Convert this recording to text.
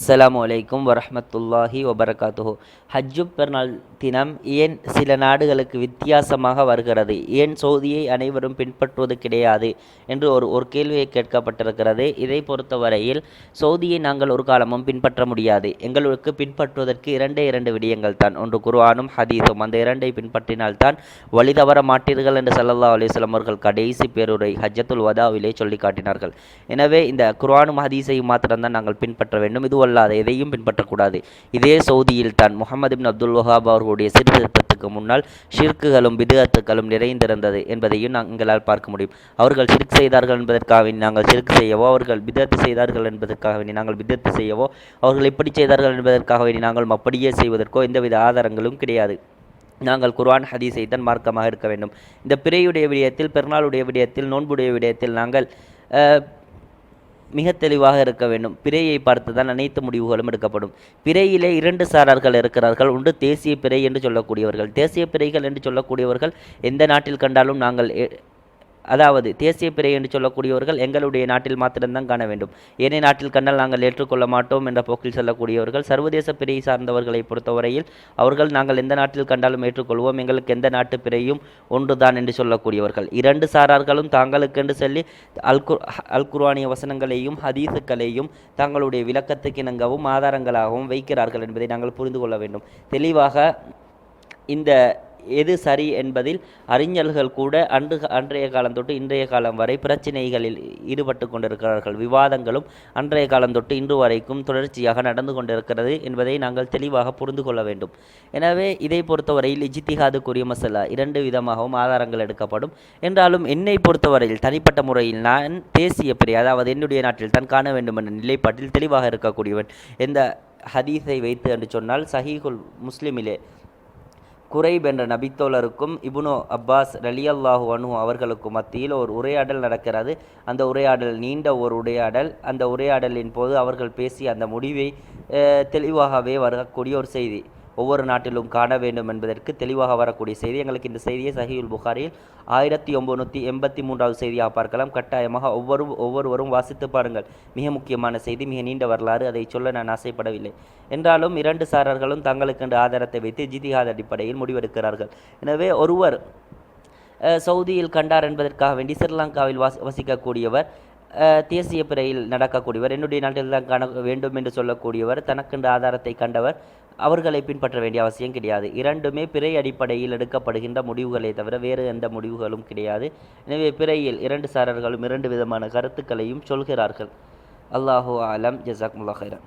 அஸ்லாம் வலைக்கும் வரமத்துல்லாஹி வபரகாத்துஹோ. ஹஜ்ஜு பெருநாள் தினம் ஏன் சில நாடுகளுக்கு வித்தியாசமாக வருகிறது? ஏன் சோதியை அனைவரும் பின்பற்றுவது கிடையாது? என்று ஒரு ஒரு கேள்வியை கேட்கப்பட்டிருக்கிறது. இதை பொறுத்தவரையில் சோதியை நாங்கள் ஒரு காலமும் பின்பற்ற முடியாது. எங்களுக்கு பின்பற்றுவதற்கு இரண்டே இரண்டு விடயங்கள் தான். ஒன்று குர்ஆனும் ஹதீஸும். அந்த இரண்டை பின்பற்றினால்தான் வழி தவற மாட்டீர்கள் என்று ஸல்லல்லாஹு அலைஹி அவர்கள் கடைசி பேருரை ஹஜ்ஜத்துல் வதாவிலே சொல்லி காட்டினார்கள். எனவே இந்த குர்ஆனும் ஹதீஸையும் மாத்திரம்தான் நாங்கள் பின்பற்ற வேண்டும். இதுவல்லாத எதையும் பின்பற்றக்கூடாது. இதே சவுதியில் தான் முகமது பின் அப்துல் வஹாப் அவர்களுடைய சீர்திருத்தத்துக்கு முன்னால் ஷிர்க்குகளும் பிதுகத்துக்களும் நிறைந்திருந்தது என்பதையும் நாங்கள் எங்களால் பார்க்க முடியும். அவர்கள் சிறுக்கு செய்தார்கள் என்பதற்காக வேண்டி நாங்கள் சிறுக்கு செய்யவோ அவர்கள் பிதத்து செய்தார்கள் என்பதற்காக வேண்டி நாங்கள் பிதத்து செய்யவோ அவர்கள் எப்படி செய்தார்கள் என்பதற்காக வேண்டி நாங்கள் அப்படியே செய்வதற்கோ எந்தவித ஆதாரங்களும் கிடையாது. நாங்கள் குர்ஆன் ஹதீஸை தான் மார்க்கமாக இருக்க வேண்டும். இந்த பிறையுடைய விடயத்தில் பெருநாளுடைய விடயத்தில் நோன்புடைய விடயத்தில் நாங்கள் மிக தெளிவாக இருக்க வேண்டும். பிறையை பார்த்து தான் அனைத்து முடிவுகளும் எடுக்கப்படும். பிறையிலே இரண்டு சாரார்கள் இருக்கிறார்கள். ஒன்று தேசிய பிறை என்று சொல்லக்கூடியவர்கள். தேசிய பிறைகள் என்று சொல்லக்கூடியவர்கள் எந்த நாட்டில் கண்டாலும் நாங்கள் எ- அதாவது தேசிய பிறை என்று சொல்லக்கூடியவர்கள் எங்களுடைய நாட்டில் மாத்திரம்தான் காண வேண்டும். ஏனைய நாட்டில் கண்டால் நாங்கள் ஏற்றுக்கொள்ள மாட்டோம் என்ற போக்கில் சொல்லக்கூடியவர்கள் சர்வதேச பிறையை சார்ந்தவர்களை பொறுத்தவரையில் அவர்கள் நாங்கள் எந்த நாட்டில் கண்டாலும் ஏற்றுக்கொள்வோம் எங்களுக்கு எந்த நாட்டு பிறையும் ஒன்றுதான் என்று சொல்லக்கூடியவர்கள். இரண்டு சாரார்களும் தாங்களுக்கென்று சொல்லி அல்கு அல்குர்வானிய வசனங்களையும் ஹதீஸுக்களையும் தங்களுடைய விளக்கத்துக்கு இணங்கவும் ஆதாரங்களாகவும் வைக்கிறார்கள் என்பதை நாங்கள் புரிந்து கொள்ள வேண்டும். தெளிவாக இந்த எது சரி என்பதில் அறிஞர்கள் கூட அன்று அன்றைய காலம் தொட்டு இன்றைய காலம் வரை பிரச்சினைகளில் ஈடுபட்டு கொண்டிருக்கிறார்கள். விவாதங்களும் அன்றைய காலம் தொட்டு இன்று வரைக்கும் தொடர்ச்சியாக நடந்து கொண்டிருக்கிறது என்பதை நாங்கள் தெளிவாக புரிந்து கொள்ள வேண்டும். எனவே இதை பொறுத்தவரையில் இஜித்திஹாதுக்குரிய மசலா இரண்டு விதமாகவும் ஆதாரங்கள் எடுக்கப்படும். என்றாலும் என்னை பொறுத்தவரையில் தனிப்பட்ட முறையில் நான் தேசிய பிரி அதாவது என்னுடைய நாட்டில் தான் காண வேண்டும் என்ற நிலைப்பாட்டில் தெளிவாக இருக்கக்கூடியவன். எந்த ஹதீஸை வைத்து என்று சொன்னால் சஹீகுல் முஸ்லிமிலே குறைப் என்ற நபித்தோழருக்கும் இபுனு அப்பாஸ் ரலியல்லாஹு அனு அவர்களுக்கும் மத்தியில் ஒரு உரையாடல் நடக்கிறது. அந்த உரையாடல் நீண்ட ஒரு உரையாடல். அந்த உரையாடலின் போது அவர்கள் பேசிய அந்த முடிவை தெளிவாகவே வரக்கூடிய ஒரு செய்தி. ஒவ்வொரு நாட்டிலும் காண வேண்டும் என்பதற்கு தெளிவாக வரக்கூடிய செய்தி. எங்களுக்கு இந்த செய்தியை சஹியுல் புகாரியில் ஆயிரத்தி ஒம்பநூற்றி எண்பத்தி மூன்றாவது செய்தியாக பார்க்கலாம். கட்டாயமாக ஒவ்வொரு ஒவ்வொருவரும் வாசித்து பாருங்கள். மிக முக்கியமான செய்தி மிக நீண்ட வரலாறு. அதை சொல்ல நான் ஆசைப்படவில்லை. என்றாலும் இரண்டு சாரர்களும் தங்களுக்கென்று ஆதாரத்தை வைத்து ஜிதிஹாத் அடிப்படையில் முடிவெடுக்கிறார்கள். எனவே ஒருவர் சவுதியில் கண்டார் என்பதற்காக வேண்டி ஸ்ரீலங்காவில் வாசி வசிக்கக்கூடியவர் தேசிய பிறையில் நடக்கக்கூடியவர் என்னுடைய நாட்டில் தான் காண வேண்டும் என்று சொல்லக்கூடியவர் தனக்கென்று ஆதாரத்தை கண்டவர் அவர்களை பின்பற்ற வேண்டிய அவசியம் கிடையாது. இரண்டுமே பிறை அடிப்படையில் எடுக்கப்படுகின்ற முடிவுகளே தவிர வேறு எந்த முடிவுகளும் கிடையாது. எனவே பிறையில் இரண்டு சாரர்களும் இரண்டு விதமான கருத்துக்களையும் சொல்கிறார்கள். அல்லாஹூ ஆலம் ஜசாக்முல்லா ஹைரன்